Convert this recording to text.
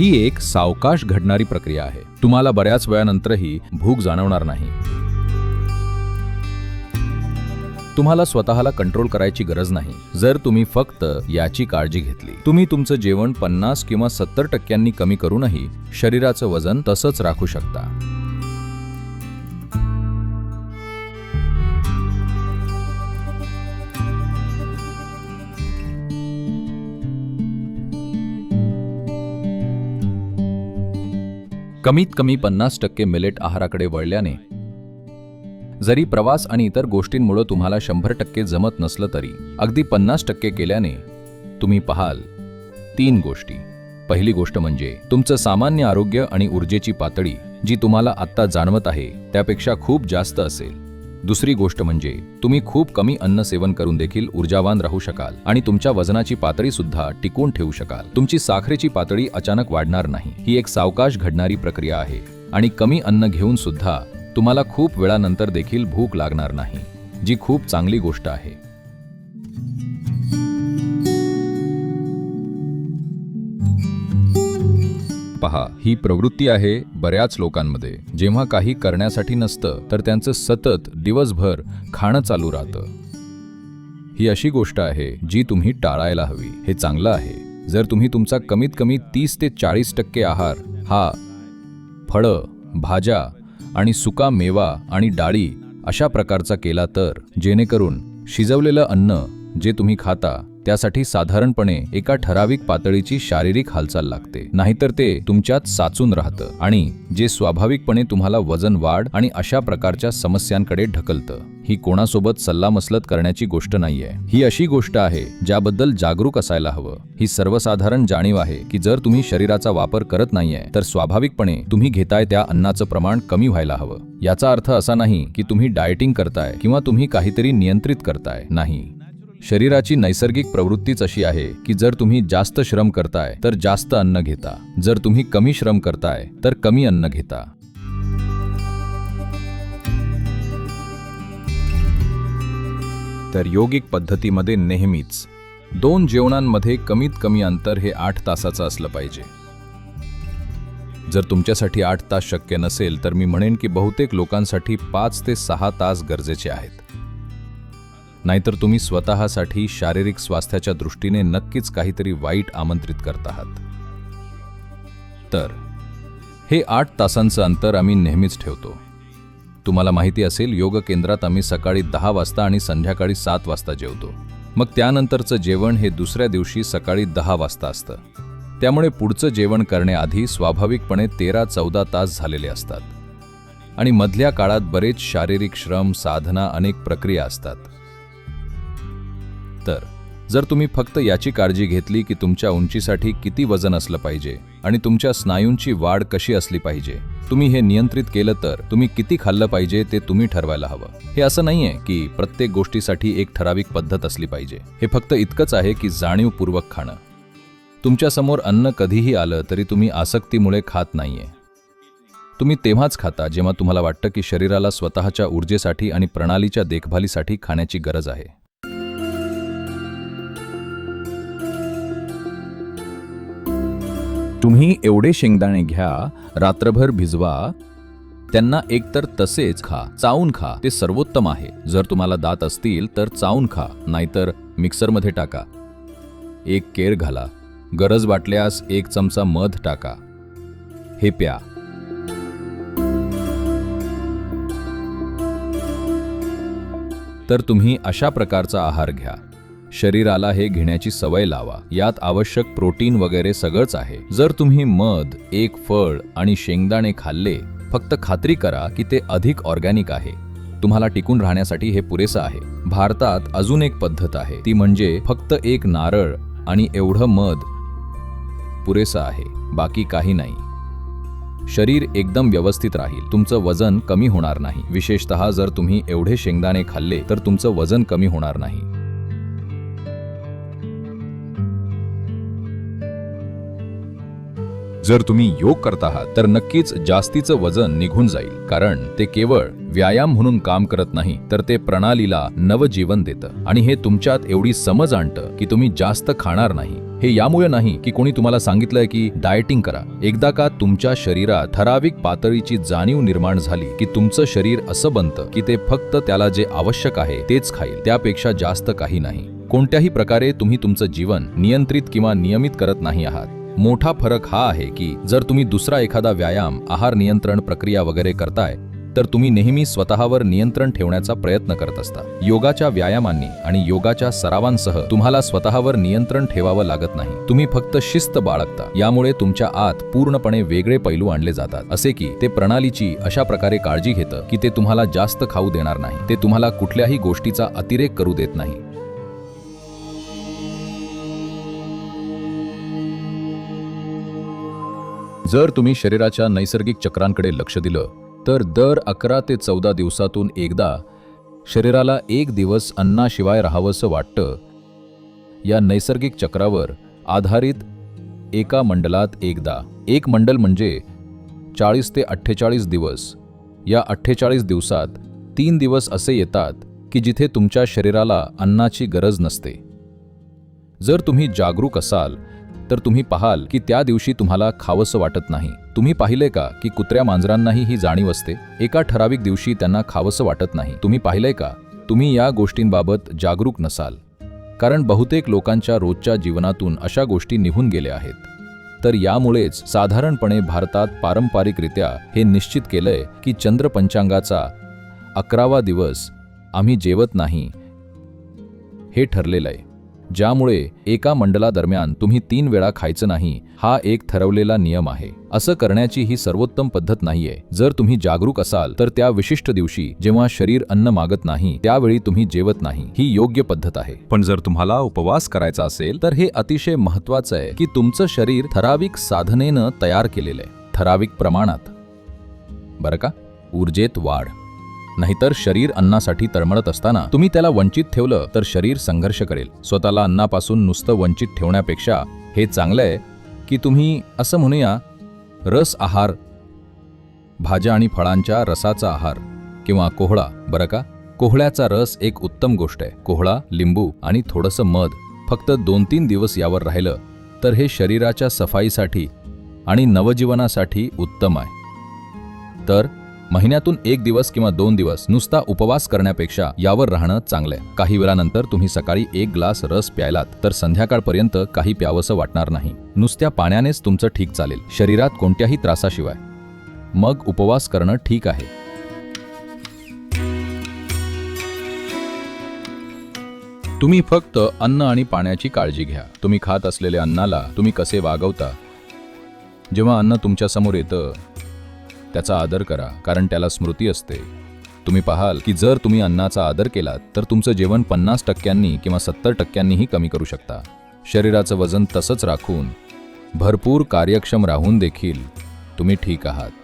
ही एक सावकाश घडणारी प्रक्रिया आहे. तुम्हाला बऱ्याच वेळानंतरही भूक जाणवणार नाही. तुम्हाला स्वतःला कंट्रोल करायची गरज नाही. जर तुम्ही फक्त याची काळजी घेतली. तुम्ही तुमचं जेवण पन्नास किंवा सत्तर टक्क्यांनी कमी करूनही शरीराचं वजन तसंच राखू शकता. कमीत कमी पन्नास टक्के मिलेट आहाराकडे वळल्याने जरी प्रवास आणि इतर गोष्टींमुळे तुम्हाला शंभर टक्के जमत नसलं तरी अगदी पन्नास टक्के केल्याने तुम्ही पाहाल तीन गोष्टी. पहिली गोष्ट म्हणजे तुमचं सामान्य आरोग्य आणि ऊर्जेची पातळी जी तुम्हाला आत्ता जाणवत आहे त्यापेक्षा खूप जास्त असेल. दुसरी गोष्ट म्हणजे तुम्ही खूप कमी अन्न सेवन करून देखील ऊर्जावान राहू शकाल आणि तुमच्या वजनाची पातळी सुद्धा टिकवून ठेवू शकाल. तुमची साखरेची पातळी अचानक वाढणार नाही. ही एक सावकाश घडणारी प्रक्रिया आहे आणि कमी अन्न घेऊन सुद्धा तुम्हाला खूप वेळानंतर देखील भूक लागणार नाही जी खूप चांगली गोष्ट आहे. पहा ही प्रवृत्ती आहे बऱ्याच लोकांमध्ये. जेव्हा काही करण्यासाठी नसतं तर त्यांचं सतत दिवसभर खाणं चालू राहतं. ही अशी गोष्ट आहे जी तुम्ही टाळायला हवी. हे चांगलं आहे. जर तुम्ही तुमचा कमीत कमी तीस ते चाळीस टक्के आहार हा फळं भाज्या आणि सुका मेवा आणि डाळी अशा प्रकारचा केला तर जेणेकरून शिजवलेलं अन्न जे तुम्ही खाता त्यासाठी साधारणपणे एका ठराविक पातळीची शारीरिक हालचाल लागते. नाहीतर ते तुमच्यात साचून राहतं आणि जे स्वाभाविकपणे तुम्हाला वजन वाढ आणि अशा प्रकारच्या समस्यांकडे ढकलतं. ही कोणासोबत सल्लामसलत करण्याची गोष्ट नाहीये. ही अशी गोष्ट आहे ज्याबद्दल जागरूक असायला हवं. ही सर्वसाधारण जाणीव आहे की जर तुम्ही शरीराचा वापर करत नाहीये तर स्वाभाविकपणे तुम्ही घेताय त्या अन्नाचं प्रमाण कमी व्हायला हवं. याचा अर्थ असा नाही की तुम्ही डायटिंग करताय किंवा तुम्ही काहीतरी नियंत्रित करताय. नाही. शरीराची नैसर्गिक प्रवृत्तीच अशी आहे की जर तुम्ही जास्त श्रम करताय तर जास्त अन्न घेता. जर तुम्ही कमी श्रम करताय तर कमी अन्न घेता. तर योगिक पद्धतीमध्ये नेहमीच दोन जेवणांमध्ये कमीत कमी अंतर हे आठ तासाचं असलं पाहिजे. जर तुमच्यासाठी आठ तास शक्य नसेल तर मी म्हणेन की बहुतेक लोकांसाठी पाच ते सहा तास गरजेचे आहेत. नाहीतर तुम्ही स्वतःसाठी शारीरिक स्वास्थ्याच्या दृष्टीने नक्कीच काहीतरी वाईट आमंत्रित करत आहात. तर हे आठ तासांचं अंतर आम्ही नेहमीच ठेवतो. तुम्हाला माहिती असेल योग केंद्रात आम्ही सकाळी दहा वाजता आणि संध्याकाळी सात वाजता जेवतो. मग त्यानंतरचं जेवण हे दुसऱ्या दिवशी सकाळी दहा वाजता असतं. त्यामुळे पुढचं जेवण करण्याआधी स्वाभाविकपणे तेरा चौदा तास झालेले असतात. आणि मधल्या काळात बरेच शारीरिक श्रम साधना अनेक प्रक्रिया असतात. तर जर तुम्ही फक्त याची काळजी घेतली की तुमच्या उंचीसाठी किती वजन असलं पाहिजे आणि तुमच्या स्नायूंची वाढ कशी असली पाहिजे तुम्ही हे नियंत्रित केलं तर तुम्ही किती खाल्लं पाहिजे ते तुम्ही ठरवायला हवं. हे असं नाहीये की प्रत्येक गोष्टीसाठी एक ठराविक पद्धत असली पाहिजे. हे फक्त इतकंच आहे की जाणीवपूर्वक खाणं. तुमच्यासमोर अन्न कधीही आलं तरी तुम्ही आसक्तीमुळे खात नाहीये. तुम्ही तेव्हाच खाता जेव्हा तुम्हाला वाटतं की शरीराला स्वतःच्या ऊर्जेसाठी आणि प्रणालीच्या देखभालीसाठी खाण्याची गरज आहे. तुम्ही एवढे शेंगदाणे घ्या रात्रभर भिजवा त्यांना एकतर तसेच खा चावून खा ते सर्वोत्तम आहे. जर तुम्हाला दात असतील तर चावून खा नाहीतर मिक्सरमध्ये टाका. एक केर घाला. गरज वाटल्यास एक चमचा मध टाका. हे प्या. तर तुम्ही अशा प्रकारचा आहार घ्या. शरीराला हे घेण्याची सवय लावा. यात आवश्यक प्रोटीन वगैरे सगळंच आहे. जर तुम्ही मध एक फळ आणि शेंगदाणे खाल्ले फक्त खात्री करा की ते अधिक ऑर्गॅनिक आहे. तुम्हाला टिकून राहण्यासाठी हे पुरेसं आहे. भारतात अजून एक पद्धत आहे. ती म्हणजे फक्त एक नारळ आणि एवढं मध पुरेसं आहे. बाकी काही नाही. शरीर एकदम व्यवस्थित राहील. तुमचं वजन कमी होणार नाही. विशेषतः जर तुम्ही एवढे शेंगदाणे खाल्ले तर तुमचं वजन कमी होणार नाही. जर तुम्ही योग करत आहात तर नक्कीच जास्तीचं वजन निघून जाईल. कारण ते केवळ व्यायाम म्हणून काम करत नाही तर ते प्रणालीला नवजीवन देतं. आणि हे तुमच्यात एवढी समज आणतं की तुम्ही जास्त खाणार नाही. हे यामुळे नाही की कोणी तुम्हाला सांगितलंय की डायटिंग करा. एकदा का तुमच्या शरीरात ठराविक पातळीची जाणीव निर्माण झाली की तुमचं शरीर असं बनतं की ते फक्त त्याला जे आवश्यक आहे तेच खाईल त्यापेक्षा जास्त काही नाही. कोणत्याही प्रकारे तुम्ही तुमचं जीवन नियंत्रित किंवा नियमित करत नाही आहात. मोठा फरक हा आहे की जर तुम्ही दुसरा एखादा व्यायाम आहार नियंत्रण प्रक्रिया वगैरे करताय तर तुम्ही नेहमी स्वतःवर नियंत्रण ठेवण्याचा प्रयत्न करत असता. योगाच्या व्यायामांनी आणि योगाच्या सरावांसह तुम्हाला स्वतःवर नियंत्रण ठेवावं लागत नाही. तुम्ही फक्त शिस्त बाळगता. यामुळे तुमच्या आत पूर्णपणे वेगळे पैलू आणले जातात. असे की ते प्रणालीची अशा प्रकारे काळजी घेतं की ते तुम्हाला जास्त खाऊ देणार नाही. ते तुम्हाला कुठल्याही गोष्टीचा अतिरेक करू देत नाही. जर तुम्ही शरीराच्या नैसर्गिक चक्रांकडे लक्ष दिलं तर दर अकरा ते चौदा दिवसातून एकदा शरीराला एक दिवस अन्नाशिवाय राहावंसं वाटतं. या नैसर्गिक चक्रावर आधारित एका मंडलात एकदा. एक मंडल म्हणजे चाळीस ते अठ्ठेचाळीस दिवस. या अठ्ठेचाळीस दिवसात तीन दिवस असे येतात की जिथे तुमच्या शरीराला अन्नाची गरज नसते. जर तुम्ही जागरूक असाल तर तुम्ही पाहाल की त्या दिवशी तुम्हाला खावंसं वाटत नाही. तुम्ही पाहिले का की कुत्र्या मांजरांनाही ही जाणीव असते? एका ठराविक दिवशी त्यांना खावंसं वाटत नाही. तुम्ही पाहिलंय का? तुम्ही या गोष्टींबाबत जागरूक नसाल. कारण बहुतेक लोकांच्या रोजच्या जीवनातून अशा गोष्टी निघून गेल्या आहेत. तर यामुळेच साधारणपणे भारतात पारंपरिकरित्या हे निश्चित केलंय की चंद्र पंचांगाचा अकरावा दिवस आम्ही जेवत नाही हे ठरलेलं आहे. ज्यामुळे एका मंडलादरम्यान तुम्ही तीन वेळा खायचं नाही हा एक ठरवलेला नियम आहे. असं करण्याची ही सर्वोत्तम पद्धत नाहीये. जर तुम्ही जागरूक असाल तर त्या विशिष्ट दिवशी जेव्हा शरीर अन्न मागत नाही त्यावेळी तुम्ही जेवत नाही ही योग्य पद्धत आहे. पण जर तुम्हाला उपवास करायचा असेल तर हे अतिशय महत्वाचं आहे की तुमचं शरीर ठराविक साधनेनं तयार केलेलं आहे. ठराविक प्रमाणात. बरं का? ऊर्जेत वाढ. नाहीतर शरीर अन्नासाठी तळमळत असताना तुम्ही त्याला वंचित ठेवलं तर शरीर संघर्ष करेल. स्वतःला अन्नापासून नुसतं वंचित ठेवण्यापेक्षा हे चांगलं आहे की तुम्ही असं म्हणूया रस आहार भाज्या आणि फळांच्या रसाचा आहार किंवा कोहळा बरं का? कोहळ्याचा रस एक उत्तम गोष्ट आहे. कोहळा लिंबू आणि थोडंसं मध फक्त दोन तीन दिवस यावर राहिलं तर हे शरीराच्या सफाईसाठी आणि नवजीवनासाठी उत्तम आहे. तर महिन्यातून एक दिवस किंवा दोन दिवस नुसता उपवास करण्यापेक्षा यावर राहणं चांगलंय. काही वेळानंतर तुम्ही सकाळी एक ग्लास रस प्यायलात तर संध्याकाळपर्यंत काही प्यावंसं वाटणार नाही. नुसत्या पाण्यानेच तुमचं ठीक चालेल शरीरात कोणत्याही त्रासाशिवाय. मग उपवास करणं ठीक आहे. तुम्ही फक्त अन्न आणि पाण्याची काळजी घ्या. तुम्ही खात असलेल्या अन्नाला तुम्ही कसे वागवता? जेव्हा अन्न तुमच्यासमोर येतं त्याचा आदर करा कारण त्याला स्मृती असते. तुम्ही पाहाल की जर तुम्ही अन्नाचा आदर केलात तर तुमचं जेवण पन्नास टक्क्यांनी किंवा सत्तर टक्क्यांनीही कमी करू शकता. शरीराचं वजन तसंच राखून भरपूर कार्यक्षम राहून देखील तुम्ही ठीक आहात.